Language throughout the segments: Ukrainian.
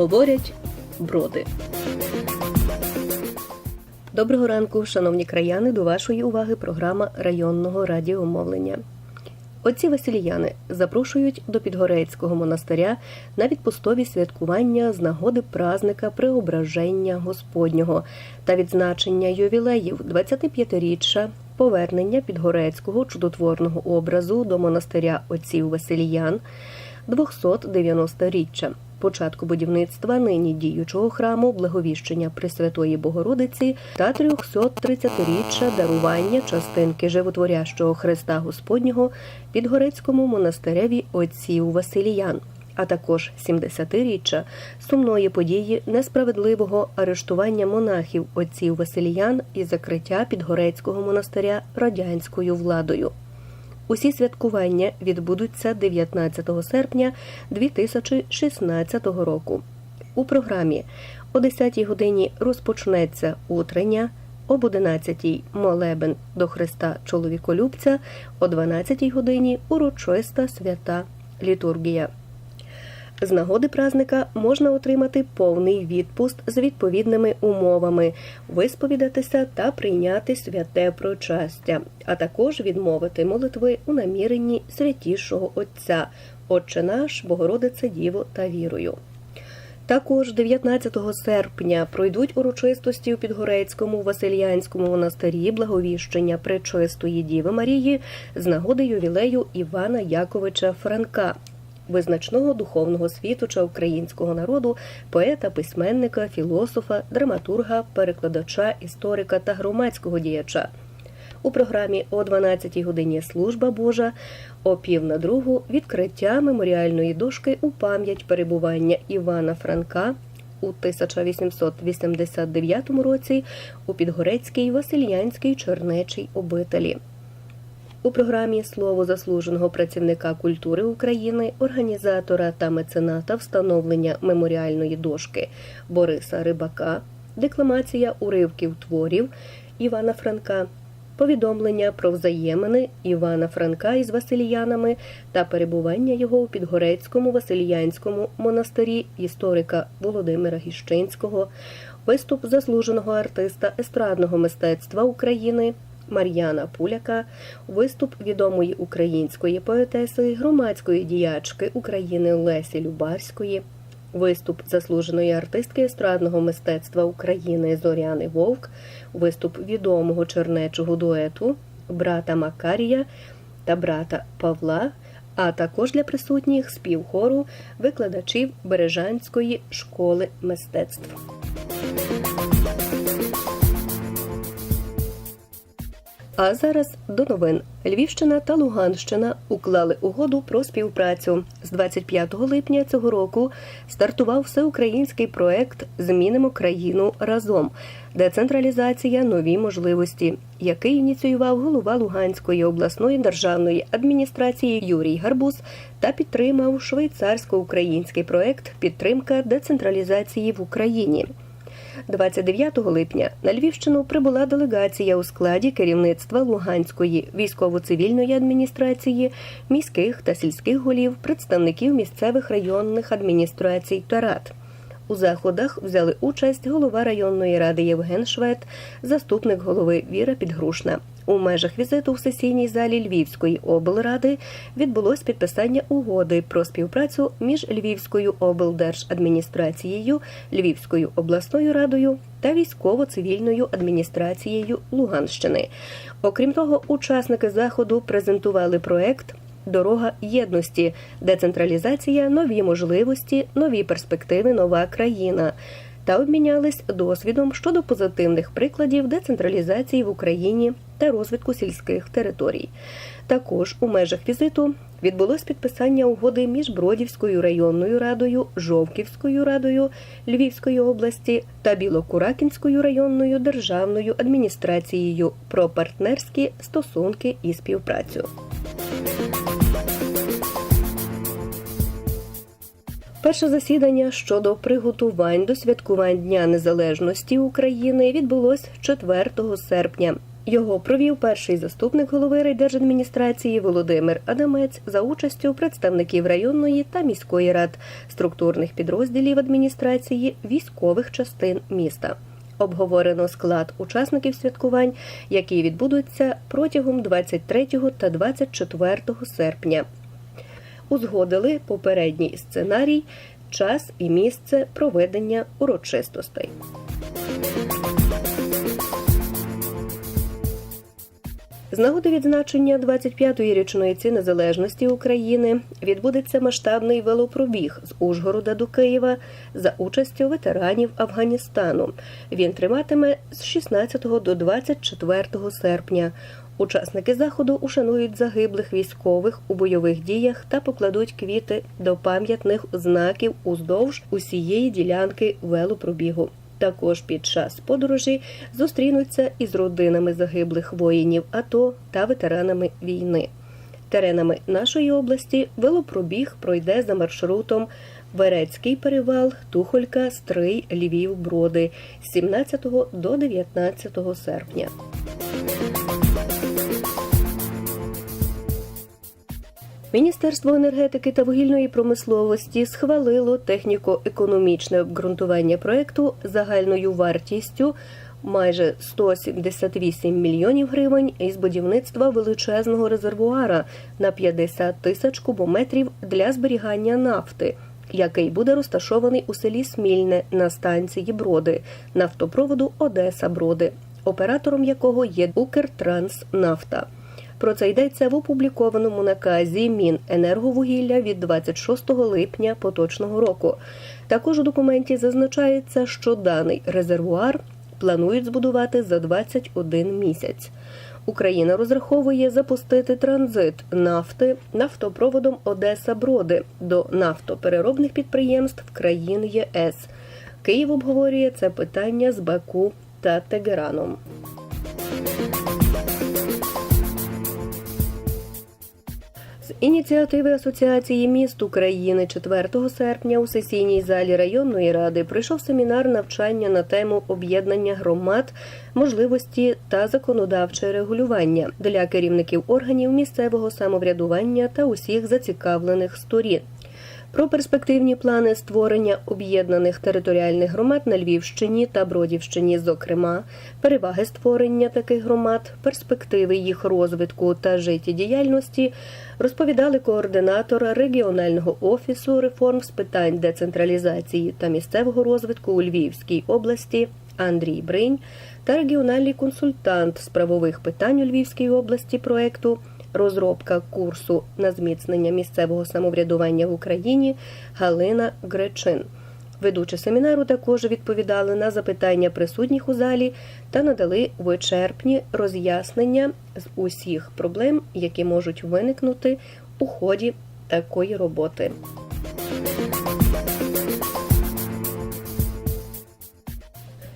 Говорять броди. Доброго ранку, шановні краяни. До вашої уваги програма районного радіомовлення. Отці Василіяни запрошують до Підгорецького монастиря на відпустові святкування з нагоди празника Преображення Господнього та відзначення ювілеїв 25-річчя повернення Підгорецького чудотворного образу до монастиря отців Василіян, 290-річчя початку будівництва нині діючого храму Благовіщення Пресвятої Богородиці та 330-річчя дарування частинки животворящого Христа Господнього Підгорецькому монастиреві отців Василіян. А також 70-річчя сумної події несправедливого арештування монахів отців Василіян і закриття Підгорецького монастиря радянською владою. Усі святкування відбудуться 19 серпня 2016 року. У програмі о 10 годині розпочнеться утрення, об 11 молебен до Христа Чоловіколюбця, о 12 годині урочиста свята літургія. З нагоди празника можна отримати повний відпуст з відповідними умовами, висповідатися та прийняти святе причастя, а також відмовити молитви у наміренні святішого Отця, Отче наш, Богородице Діво та вірою. Також 19 серпня пройдуть урочистості у Підгорецькому Васильянському монастирі благовіщення Пречистої Діви Марії з нагоди ювілею Івана Яковича Франка, визначного духовного світоча українського народу, поета, письменника, філософа, драматурга, перекладача, історика та громадського діяча. У програмі о 12-й годині служба Божа, о пів на другу відкриття меморіальної дошки у пам'ять перебування Івана Франка у 1889 році у Підгорецькій Васильянській Чернечій обителі. У програмі слово заслуженого працівника культури України, організатора та мецената встановлення меморіальної дошки Бориса Рибака, декламація уривків творів Івана Франка, повідомлення про взаємини Івана Франка із Василіянами та перебування його у Підгорецькому Василіянському монастирі історика Володимира Гіщинського, виступ заслуженого артиста естрадного мистецтва України. Мар'яна Пуляка, виступ відомої української поетеси, громадської діячки України Лесі Любарської, виступ заслуженої артистки естрадного мистецтва України Зоряни Вовк, виступ відомого чернечого дуету брата Макарія та брата Павла. А також для присутніх спів хору викладачів Бережанської школи мистецтв. А зараз до новин. Львівщина та Луганщина уклали угоду про співпрацю. З 25 липня цього року стартував всеукраїнський проект Змінимо країну разом. Децентралізація нові можливості, який ініціював голова Луганської обласної державної адміністрації Юрій Гарбуз та підтримав швейцарсько-український проект Підтримка децентралізації в Україні. 29 липня на Львівщину прибула делегація у складі керівництва Луганської військово-цивільної адміністрації, міських та сільських голів, представників місцевих районних адміністрацій та рад. У заходах взяли участь голова районної ради Євген Швед, заступник голови Віра Підгрушна. У межах візиту в сесійній залі Львівської облради відбулось підписання угоди про співпрацю між Львівською облдержадміністрацією, Львівською обласною радою та військово-цивільною адміністрацією Луганщини. Окрім того, учасники заходу презентували проект. Дорога єдності, децентралізація, нові можливості, нові перспективи, нова країна та обмінялись досвідом щодо позитивних прикладів децентралізації в Україні та розвитку сільських територій. Також у межах візиту відбулось підписання угоди між Бродівською районною радою, Жовківською радою Львівської області та Білокуракінською районною державною адміністрацією про партнерські стосунки і співпрацю. Перше засідання щодо приготувань до святкувань Дня Незалежності України відбулось 4 серпня. Його провів перший заступник голови райдержадміністрації Володимир Адамець за участю представників районної та міської рад, структурних підрозділів адміністрації, військових частин міста. Обговорено склад учасників святкувань, які відбудуться протягом 23 та 24 серпня. Узгодили попередній сценарій, час і місце проведення урочистостей. З нагоди відзначення 25-ї річниці незалежності України відбудеться масштабний велопробіг з Ужгорода до Києва за участю ветеранів Афганістану. Він триватиме з 16 до 24 серпня. Учасники заходу ушанують загиблих військових у бойових діях та покладуть квіти до пам'ятних знаків уздовж усієї ділянки велопробігу. Також під час подорожі зустрінуться із родинами загиблих воїнів АТО та ветеранами війни. Теренами нашої області велопробіг пройде за маршрутом Верецький перевал, Тухолька, Стрий, Львів, Броди з 17 до 19 серпня. Міністерство енергетики та вугільної промисловості схвалило техніко-економічне обґрунтування проекту загальною вартістю майже 178 мільйонів гривень із будівництва величезного резервуара на 50 тисяч кубометрів для зберігання нафти. Який буде розташований у селі Смільне на станції Броди нафтопроводу Одеса Броди, оператором якого є Укртранснафта. Про це йдеться в опублікованому наказі Міненерговугілля від 26 липня поточного року. Також у документі зазначається, що даний резервуар планують збудувати за 21 місяць. Україна розраховує запустити транзит нафти нафтопроводом Одеса Броди до нафтопереробних підприємств країн ЄС. Київ обговорює це питання з Баку та Тегераном. З ініціативи Асоціації міст України 4 серпня у сесійній залі районної ради прийшов семінар навчання на тему об'єднання громад, можливості та законодавче регулювання для керівників органів місцевого самоврядування та усіх зацікавлених сторін. Про перспективні плани створення об'єднаних територіальних громад на Львівщині та Бродівщині, зокрема, переваги створення таких громад, перспективи їх розвитку та життєдіяльності, розповідали координатор регіонального офісу реформ з питань децентралізації та місцевого розвитку у Львівській області Андрій Бринь та регіональний консультант з правових питань у Львівській області проекту розробка курсу на зміцнення місцевого самоврядування в Україні Галина Гречин. Ведучі семінару також відповідали на запитання присутніх у залі та надали вичерпні роз'яснення з усіх проблем, які можуть виникнути у ході такої роботи.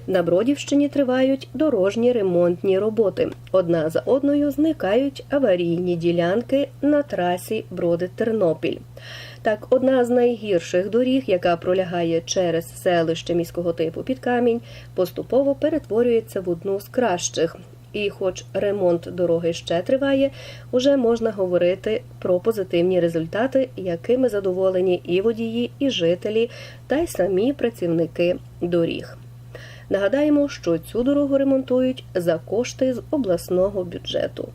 На Бродівщині тривають дорожні ремонтні роботи. Одна за одною зникають аварійні ділянки на трасі Броди-Тернопіль. Так, одна з найгірших доріг, яка пролягає через селище міського типу під камінь, поступово перетворюється в одну з кращих. І, хоч ремонт дороги ще триває, уже можна говорити про позитивні результати, якими задоволені і водії, і жителі, та й самі працівники доріг. Нагадаємо, що цю дорогу ремонтують за кошти з обласного бюджету.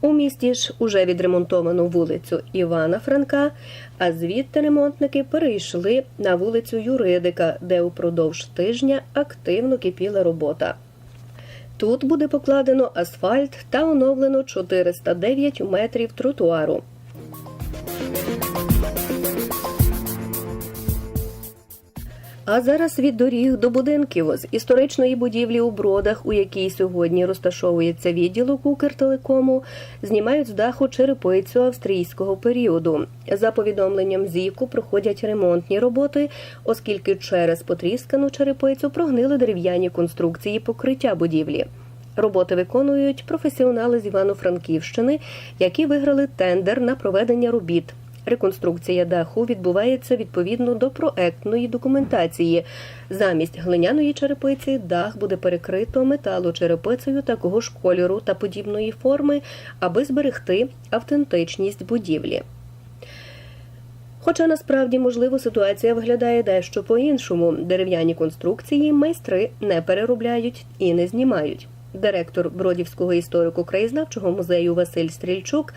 У місті ж уже відремонтовано вулицю Івана Франка, а звідти ремонтники перейшли на вулицю Юридика, де упродовж тижня активно кипіла робота. Тут буде покладено асфальт та оновлено 409 метрів тротуару. А зараз від доріг до будинків з історичної будівлі у бродах, у якій сьогодні розташовується відділок Укртелекому, знімають з даху черепицю австрійського періоду. За повідомленням ЗІКу проходять ремонтні роботи, оскільки через потріскану черепицю прогнили дерев'яні конструкції покриття будівлі. Роботи виконують професіонали з Івано-Франківщини, які виграли тендер на проведення робіт. Реконструкція даху відбувається відповідно до проектної документації. Замість глиняної черепиці дах буде перекрито металочерепицею такого ж кольору та подібної форми, аби зберегти автентичність будівлі. Хоча насправді, можливо, ситуація виглядає дещо по-іншому. Дерев'яні конструкції майстри не переробляють і не знімають. Директор Бродівського історико-краєзнавчого музею Василь Стрільчук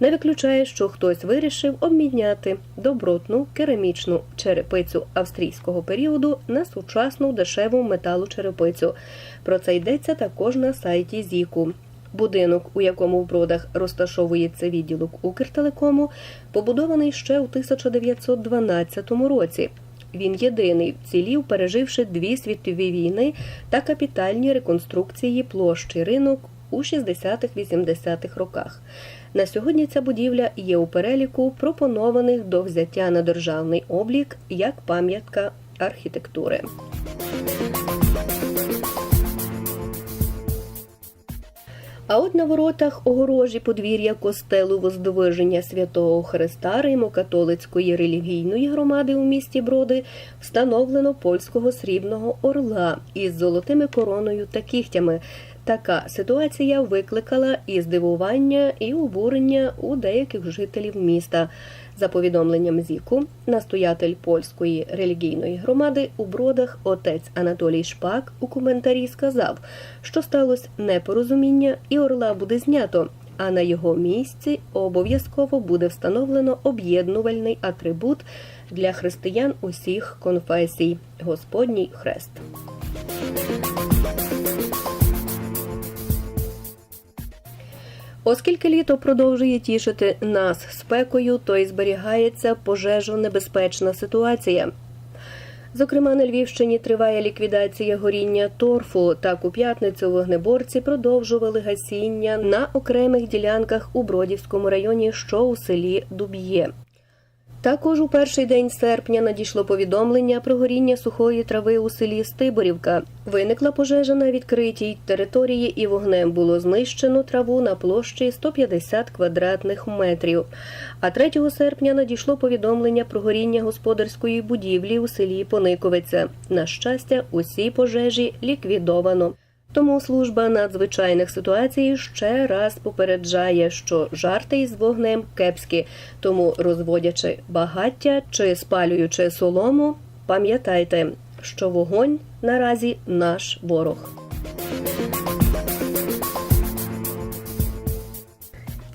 не виключає, що хтось вирішив обміняти добротну керамічну черепицю австрійського періоду на сучасну дешеву металочерепицю. Про це йдеться також на сайті Зіку. Будинок, у якому в бродах розташовується відділок Укртелекому, побудований ще у 1912 році. Він єдиний вцілів, переживши дві світові війни та капітальні реконструкції площі ринок у 60-80-х роках. На сьогодні ця будівля є у переліку пропонованих до взяття на державний облік як пам'ятка архітектури. А от на воротах огорожі подвір'я костелу Воздвиження святого Христа Римо-католицької релігійної громади у місті Броди встановлено польського срібного орла із золотими короною та кігтями. Така ситуація викликала і здивування, і обурення у деяких жителів міста. За повідомленням ЗІКу, настоятель польської релігійної громади у бродах отець Анатолій Шпак у коментарі сказав, що сталося непорозуміння, і орла буде знято. А на його місці обов'язково буде встановлено об'єднувальний атрибут для християн усіх конфесій Господній хрест. Оскільки літо продовжує тішити нас спекою, то й зберігається пожежонебезпечна ситуація. Зокрема, на Львівщині триває ліквідація горіння торфу. Так у п'ятницю вогнеборці продовжували гасіння на окремих ділянках у Бродівському районі, що у селі Дуб'є. Також у перший день серпня надійшло повідомлення про горіння сухої трави у селі Стиборівка. Виникла пожежа на відкритій території і вогнем було знищено траву на площі 150 квадратних метрів. А 3 серпня надійшло повідомлення про горіння господарської будівлі у селі Пониковиця. На щастя, усі пожежі ліквідовано. Тому служба надзвичайних ситуацій ще раз попереджає, що жарти із вогнем кепські. Тому, розводячи багаття чи спалюючи солому, пам'ятайте, що вогонь наразі наш ворог.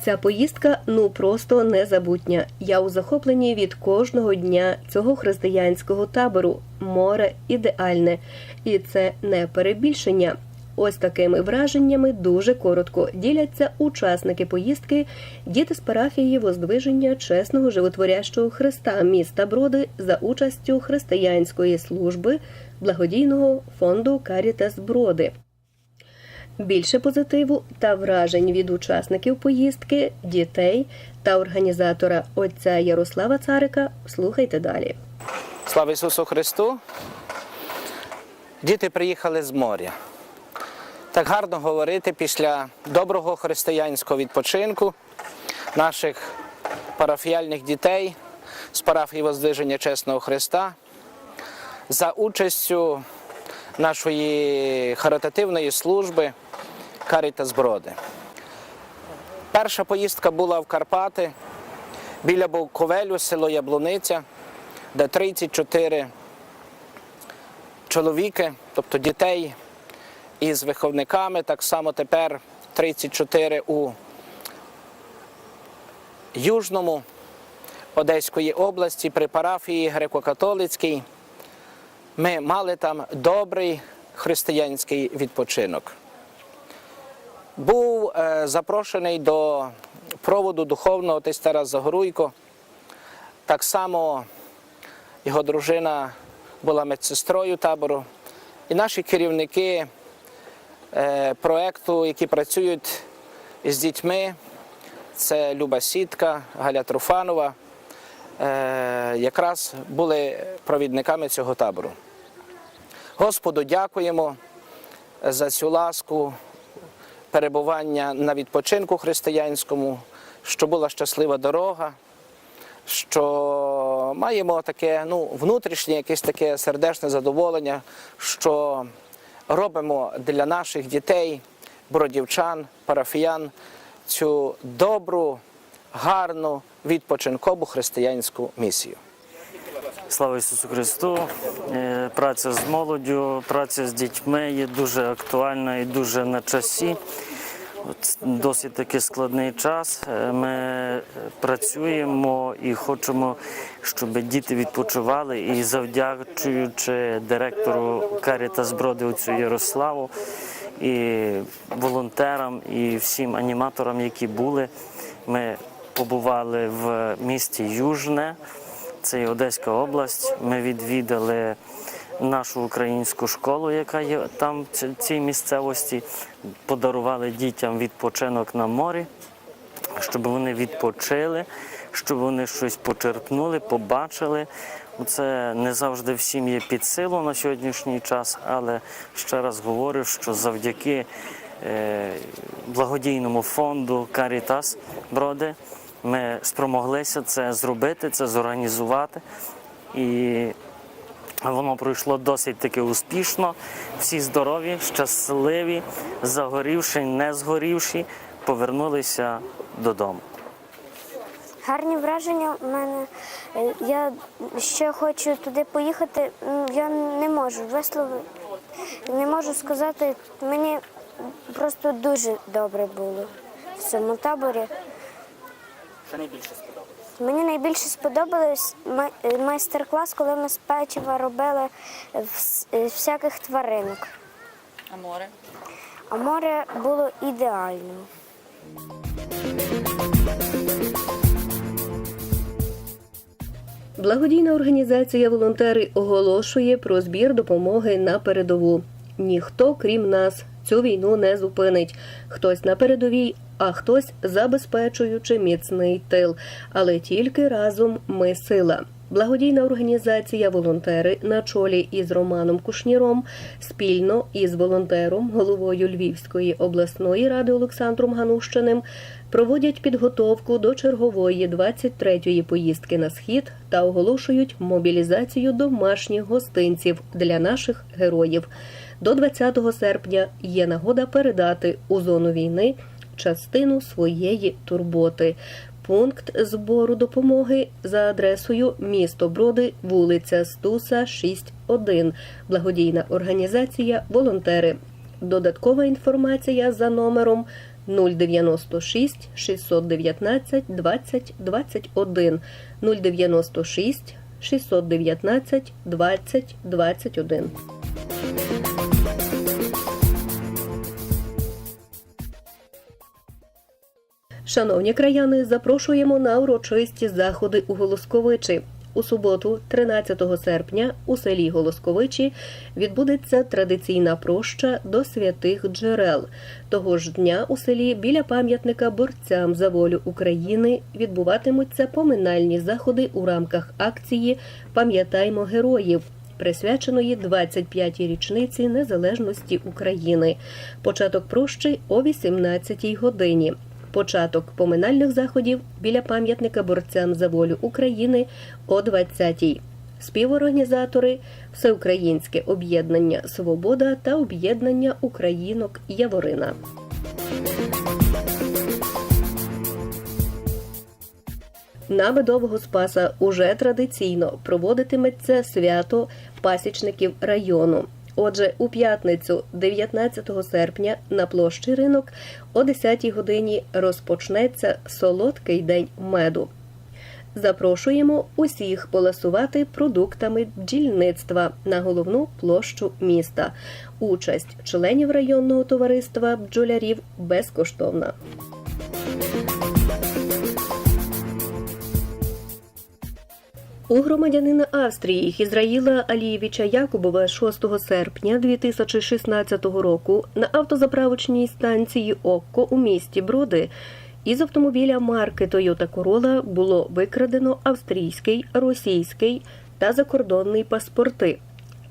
Ця поїздка ну просто незабутня. Я у захопленні від кожного дня цього християнського табору. Море ідеальне, і це не перебільшення. Ось такими враженнями дуже коротко діляться учасники поїздки, діти з парафії Воздвиження чесного животворящого Христа міста Броди за участю християнської служби благодійного фонду Карітас Броди. Більше позитиву та вражень від учасників поїздки, дітей та організатора отця Ярослава Царика слухайте далі. Слава Ісусу Христу! Діти приїхали з моря. Так гарно говорити після доброго християнського відпочинку наших парафіяльних дітей з парафії Воздвиження Чесного Христа за участю нашої харитативної служби Карітас Броди. Перша поїздка була в Карпати біля Буковелю, село Яблуниця, де 34 чоловіки, тобто дітей із виховниками, так само тепер 34 у Южному Одеської області при парафії греко-католицькій. Ми мали там добрий християнський відпочинок. Був е, запрошений до проводу духовного отець Тарас Загоруйко. Так само його дружина була медсестрою табору. І наші керівники проєкту, які працюють з дітьми, це Люба Сітка, Галя Труфанова, е, якраз були провідниками цього табору. Господу дякуємо за цю ласку перебування на відпочинку християнському, що була щаслива дорога, що маємо таке ну, внутрішнє якесь таке сердечне задоволення, що робимо для наших дітей, бродівчан, парафіян цю добру, гарну, відпочинкову християнську місію. Слава Ісусу Христу! Е, Праця з молоддю, праця з дітьми є дуже актуальна і дуже на часі. Досить таки складний час. Е, Ми працюємо і хочемо, щоб діти відпочивали. І завдячуючи директору Карітас Броди отцю Ярославу і волонтерам, і всім аніматорам, які були, ми побували в місті Южне. Це Одеська область. Ми відвідали нашу українську школу, яка є там в цій місцевості. Подарували дітям відпочинок на морі, щоб вони відпочили, щоб вони щось почерпнули, побачили. Це не завжди всім є під силу на сьогоднішній час, але ще раз говорю, що завдяки е, благодійному фонду Карітас Броди ми спромоглися це зробити, це зорганізувати. І воно пройшло досить таки успішно. Всі здорові, щасливі, загорівши, не згорівши, повернулися додому. Гарні враження в мене. Я ще хочу туди поїхати. Я не можу висловити, не можу сказати. Мені просто дуже добре було в цьому таборі. Що найбільше сподобалося? Мені найбільше сподобалось майстер-клас, коли ми з печива робили всяких тваринок. А море? А море було ідеальним. Благодійна організація Волонтери оголошує про збір допомоги на передову. Ніхто, крім нас, цю війну не зупинить. Хтось на передовій, а хтось забезпечуючи міцний тил. Але тільки разом ми сила. Благодійна організація Волонтери на чолі із Романом Кушніром спільно із волонтером, головою Львівської обласної ради Олександром Ганущиним проводять підготовку до чергової 23-ї поїздки на схід та оголошують мобілізацію домашніх гостинців для наших героїв. До 20 серпня є нагода передати у зону війни частину своєї турботи. Пункт збору допомоги за адресою місто Броди, вулиця Стуса, 6.1. Благодійна організація Волонтери. Додаткова інформація за номером 096 619 20 21 096 619 20 21. Шановні краяни, запрошуємо на урочисті заходи у Голосковичі. У суботу, 13 серпня, у селі Голосковичі відбудеться традиційна проща до святих джерел. Того ж дня у селі біля пам'ятника борцям за волю України відбуватимуться поминальні заходи у рамках акції Пам'ятаймо героїв. Присвяченої 25-й річниці незалежності України. Початок прощі о 18-й годині. Початок поминальних заходів біля пам'ятника борцям за волю України о 20-й. Співорганізатори Всеукраїнське об'єднання Свобода та об'єднання Українок Яворина. На медового спаса уже традиційно проводитиметься свято пасічників району. Отже, у п'ятницю, 19 серпня, на площі ринок о 10 годині розпочнеться солодкий день меду. Запрошуємо усіх поласувати продуктами бджільництва на головну площу міста. Участь членів районного товариства бджолярів безкоштовна. У громадянина Австрії Хізраїла Алієвіча Якубова 6 серпня 2016 року на автозаправочній станції Окко у місті Броди із автомобіля марки Toyota Corolla було викрадено австрійський, російський та закордонний паспорти,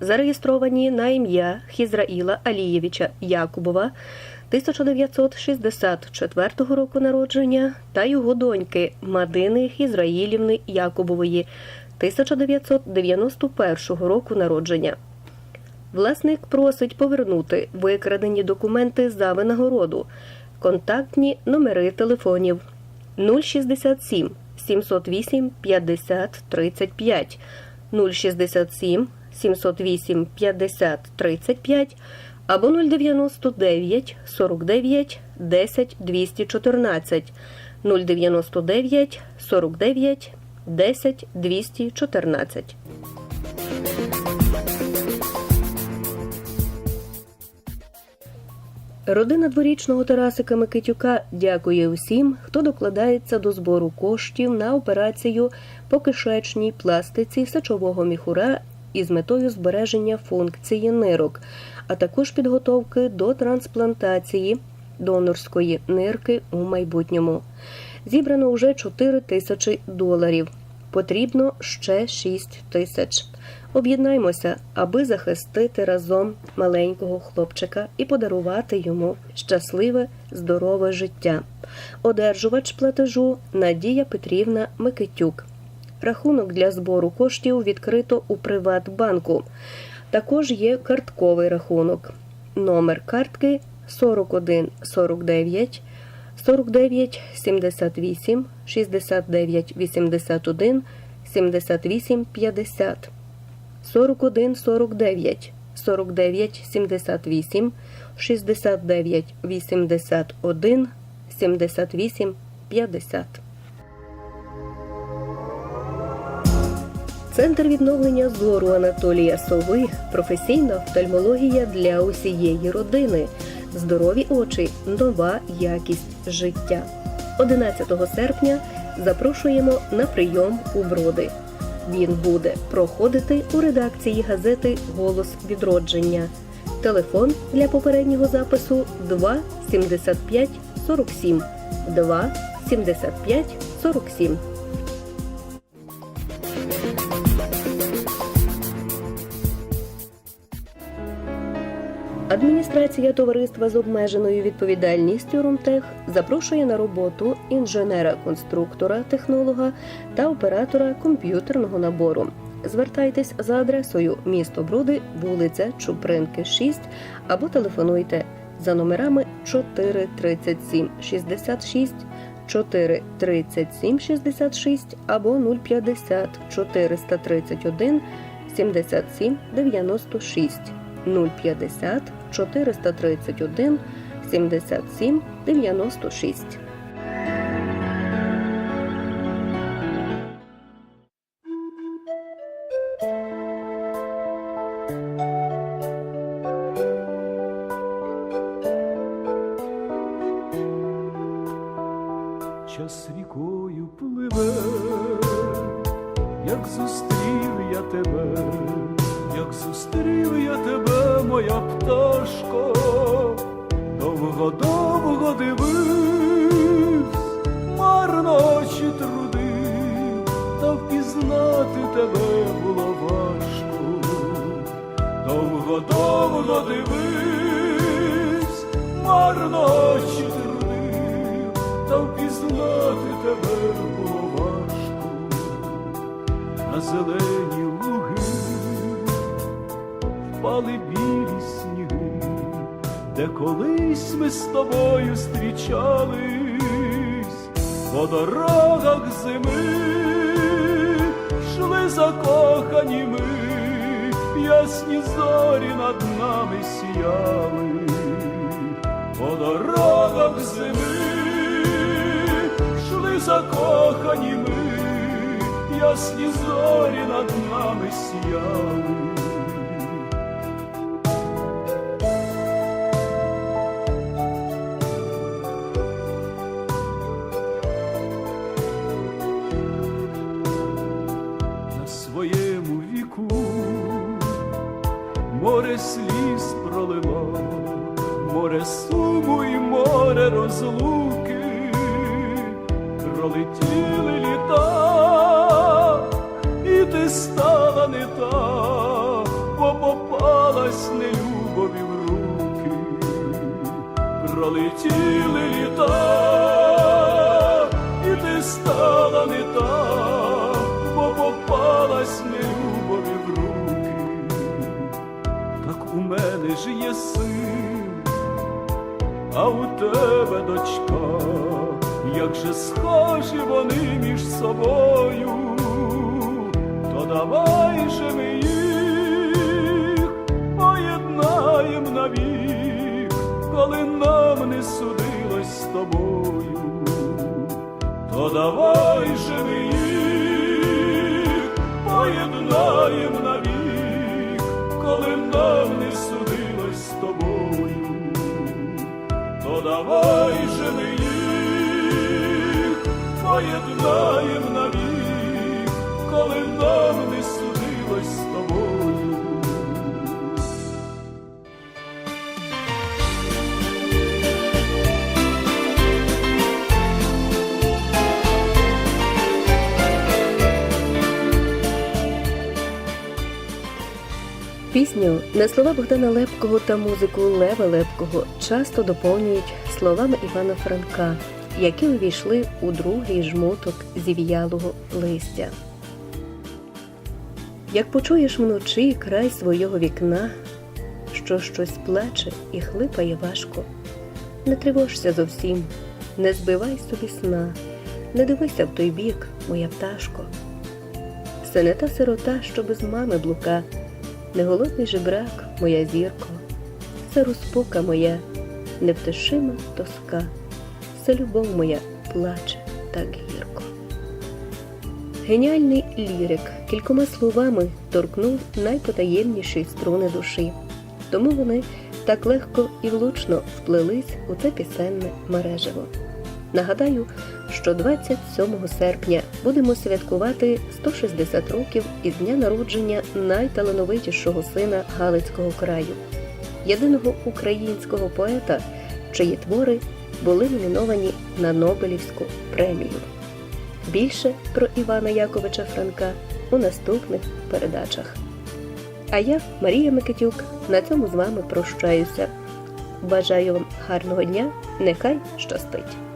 зареєстровані на ім'я Хізраїла Алієвіча Якубова 1964 року народження та його доньки Мадини Хізраїлівни Якубової 1991 року народження. Власник просить повернути викрадені документи за винагороду. Контактні номери телефонів 067 708 50 35 067 708 50 35 або 099 49 10 214 099 49 10 214 Родина дворічного Тарасика Микитюка дякує усім, хто докладається до збору коштів на операцію по кишечній пластиці сечового міхура із метою збереження функції нирок, а також підготовки до трансплантації донорської нирки у майбутньому. Зібрано вже 4 тисячі доларів. Потрібно ще 6 тисяч. Об'єднаймося, аби захистити разом маленького хлопчика і подарувати йому щасливе, здорове життя. Одержувач платежу Надія Петрівна Микитюк. Рахунок для збору коштів відкрито у Приватбанку. Також є картковий рахунок. Номер картки 4149 49 78 69 81 78 50 41 49 49 78 69 81 78 50 Центр відновлення зору Анатолія Сови професійна офтальмологія для усієї родини. Здорові очі, нова якість життя. 11 серпня запрошуємо на прийом у броди. Він буде проходити у редакції газети Голос відродження. Телефон для попереднього запису 2 75 47 2 75 47. Адміністрація товариства з обмеженою відповідальністю Румтех запрошує на роботу інженера-конструктора, технолога та оператора комп'ютерного набору. Звертайтесь за адресою місто Броди, вулиця Чупринки, 6 або телефонуйте за номерами 437 66 437 66 або 050 431 77 96 050 431 77 96. Зелені луги впали білі сніги, де колись ми з тобою зустрічались. По дорогах зими, йшли закохані ми, ясні зорі над нами сіяли, по дорогах зими, йшли закохані ми, ясні зорі над нами сіяли. на своєму віку море сліз пролило, море суму і море розлуки, пролетіли літа, залетіли літа, і ти стала не та, бо попалась нелюбові в руки, так у мене ж є син, а у тебе дочка, як же схожі вони між собою, то давай же ми не судилось з тобою, то давай же ми їх поєднаєм навік, коли нам не судилось з тобою. То давай же ми їх поєднаєм навік, коли нам Пісню на слова Богдана Лепкого та музику Лева Лепкого часто доповнюють словами Івана Франка, які увійшли у другий жмуток зів'ялого листя. Як почуєш вночі край свого вікна, що щось плаче і хлипає важко, не тривожся зовсім, не збивай собі сна, не дивися в той бік, моя пташко. Це не та сирота, що без мами блука, не голодний жебрак, моя зірко, це розпука моя, невтишима тоска, це любов моя плаче так гірко. Геніальний лірик кількома словами торкнув найпотаємніші струни душі, тому вони так легко і влучно вплелись у це пісенне мережево. Нагадаю, що 27 серпня будемо святкувати 160 років із дня народження найталановитішого сина Галицького краю, єдиного українського поета, чиї твори були номіновані на Нобелівську премію. Більше про Івана Яковича Франка у наступних передачах. А я, Марія Микитюк, на цьому з вами прощаюся. Бажаю вам гарного дня, нехай щастить!